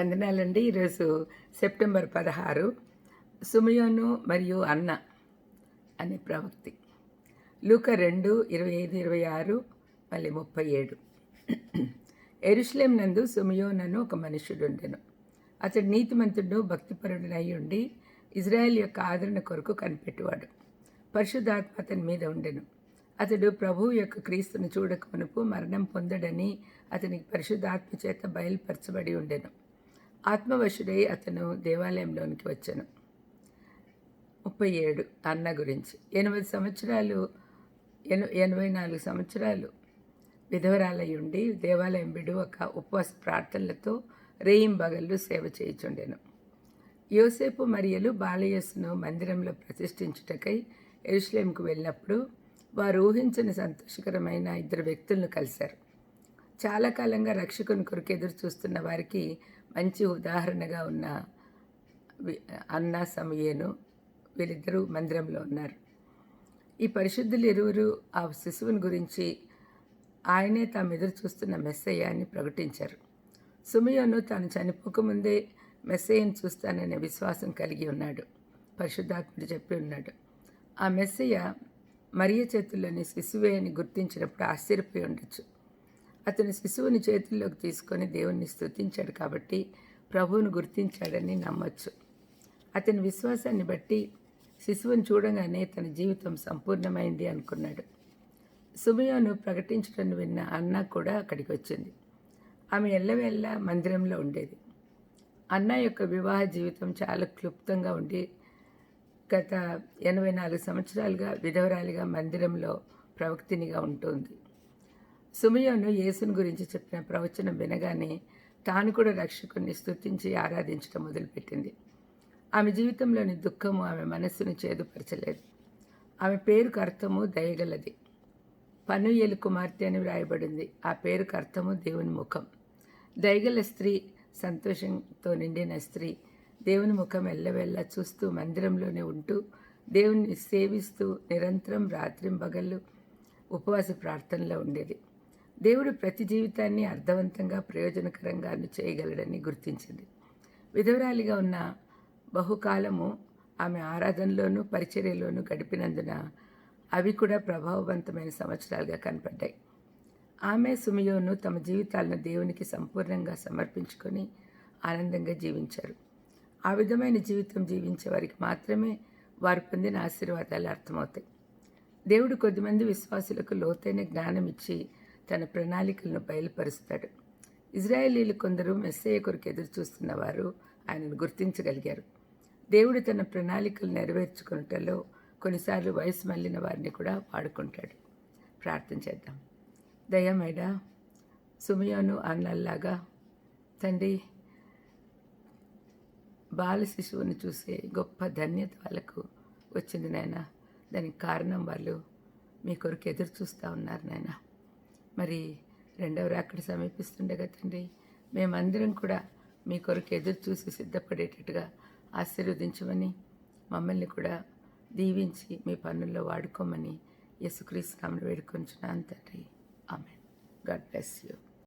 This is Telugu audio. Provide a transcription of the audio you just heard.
వందనాలండి ఈరోజు సెప్టెంబర్ పదహారు. సుమయోను మరియు అన్న అనే ప్రవక్తి. లూక రెండు ఇరవై ఐదు ఇరవై ఆరు మళ్ళీ ముప్పై ఏడు. ఎరుషులేం నందు సుమయోనను ఒక మనుషుడుండెను అతడు నీతిమంతుడు భక్తిపరుడునై ఉండి ఇజ్రాయెల్ యొక్క ఆదరణ కొరకు కనిపెట్టువాడు. పరిశుద్ధాత్మ అతని మీద ఉండెను. అతడు ప్రభువు యొక్క క్రీస్తును చూడకమునుపు మరణం పొందడని అతనికి పరిశుద్ధాత్మ చేత బయలుపరచబడి ఉండెను. ఆత్మవశుడై అతను దేవాలయంలోనికి వచ్చాను. ముప్పై ఏడు అన్న గురించి. ఎనిమిది సంవత్సరాలు ఎను ఎనభై నాలుగు సంవత్సరాలు విధవరాలై ఉండి దేవాలయం విడువక ఉపవాస ప్రార్థనలతో రేయింబగళ్ళు సేవ చేయుచుండెను. యోసేపు మరియలు బాలయస్సును మందిరంలో ప్రతిష్ఠించుటకై ఎరుషులేంకు వెళ్ళినప్పుడు వారు ఊహించని సంతోషకరమైన ఇద్దరు వ్యక్తులను కలిశారు. చాలా కాలంగా రక్షకుని కొరకు ఎదురు చూస్తున్న వారికి మంచి ఉదాహరణగా ఉన్న వి- అన్న సమయేను వీళ్ళిద్దరూ మందిరంలో ఉన్నారు. ఈ పరిశుద్ధులు ఇరువురు ఆ శిశువుని గురించి ఆయనే తాము ఎదురు చూస్తున్న మెస్సయ్య అని ప్రకటించారు. సుమయోను తాను చనిపోకముందే మెస్సయ్యను చూస్తాననే విశ్వాసం కలిగి ఉన్నాడు. పరిశుద్ధాత్ముడు చెప్పి ఉన్నాడు. ఆ మెస్సయ్య మరియ చేతుల్లోని శిశువే అని గుర్తించినప్పుడు ఆశ్చర్యపోయి ఉండొచ్చు. అతను శిశువుని చేతుల్లోకి తీసుకొని దేవుణ్ణి స్తుతించాడు కాబట్టి ప్రభువును గుర్తించాడని నమ్మచ్చు. అతని విశ్వాసాన్ని బట్టి శిశువుని చూడగానే తన జీవితం సంపూర్ణమైంది అనుకున్నాడు. సుమయోను ప్రకటించడం విన్న అన్న కూడా అక్కడికి వచ్చింది ఆమె ఎల్లవెల్ల మందిరంలో ఉండేది. అన్న యొక్క వివాహ జీవితం చాలా క్లుప్తంగా ఉండి గత ఎనభై నాలుగు సంవత్సరాలుగా విధవరాలిగా మందిరంలో ప్రవక్తినిగా ఉంటుంది. సుమయోను యేసుని గురించి చెప్పిన ప్రవచనం వినగానే తాను కూడా రక్షకుని స్థుతించి ఆరాధించడం మొదలుపెట్టింది. ఆమె జీవితంలోని దుఃఖము ఆమె మనస్సును చేదుపరచలేదు. ఆమె పేరుకు అర్థము దయగలది. పనుయేలు కుమార్తె అని వ్రాయబడింది. ఆ పేరుకు అర్థము దేవుని ముఖం. దయగల స్త్రీ సంతోషంతో నిండిన స్త్రీ దేవుని ముఖం ఎల్లవెల్లా చూస్తూ మందిరంలోనే ఉంటూ దేవుణ్ణి సేవిస్తూ నిరంతరం రాత్రింబగళ్ళు ఉపవాస ప్రార్థనలో ఉండేది. దేవుడు ప్రతి జీవితాన్ని అర్థవంతంగా ప్రయోజనకరంగా చేయగలడని గుర్తించింది. విధవరాలిగా ఉన్న బహుకాలము ఆమె ఆరాధనలోనూ పరిచర్యలోనూ గడిపినందున అవి కూడా ప్రభావవంతమైన సంవత్సరాలుగా కనపడ్డాయి. ఆమె సుమయోను తమ జీవితాలను దేవునికి సంపూర్ణంగా సమర్పించుకొని ఆనందంగా జీవించారు. ఆ విధమైన జీవితం జీవించే వారికి మాత్రమే వారు పొందిన ఆశీర్వాదాలు అర్థమవుతాయి. దేవుడు కొద్దిమంది విశ్వాసులకు లోతైన జ్ఞానం ఇచ్చి తన ప్రణాళికలను బయలుపరుస్తాడు. ఇజ్రాయేలీలు కొందరు మెస్సయ్య కొరకు ఎదురు చూస్తున్న వారు ఆయనను గుర్తించగలిగారు. దేవుడు తన ప్రణాళికలు నెరవేర్చుకున్నటలో కొన్నిసార్లు వయసు మళ్ళిన వారిని కూడా వాడుకుంటాడు. ప్రార్థన చేద్దాం. దయమేడా సుమయోను అన్నల్లాగా తండ్రి బాల శిశువుని చూసే గొప్ప ధన్యత వాళ్ళకు వచ్చింది నాయన. దానికి కారణం వాళ్ళు మీ కొరకు ఎదురు చూస్తూ ఉన్నారు నాయన. మరి రెండవ రాకడ సమీపిస్తుండగా తండ్రి మేమందరం కూడా మీ కొరకు ఎదురు చూసి సిద్ధపడేటట్టుగా ఆశీర్వదించమని మమ్మల్ని కూడా దీవించి మీ పనుల్లో వాడుకోమని యేసుక్రీస్తు నామను వేడుకొంచున్నాను తండ్రి. ఆమె గాడ్ బ్లెస్ యూ.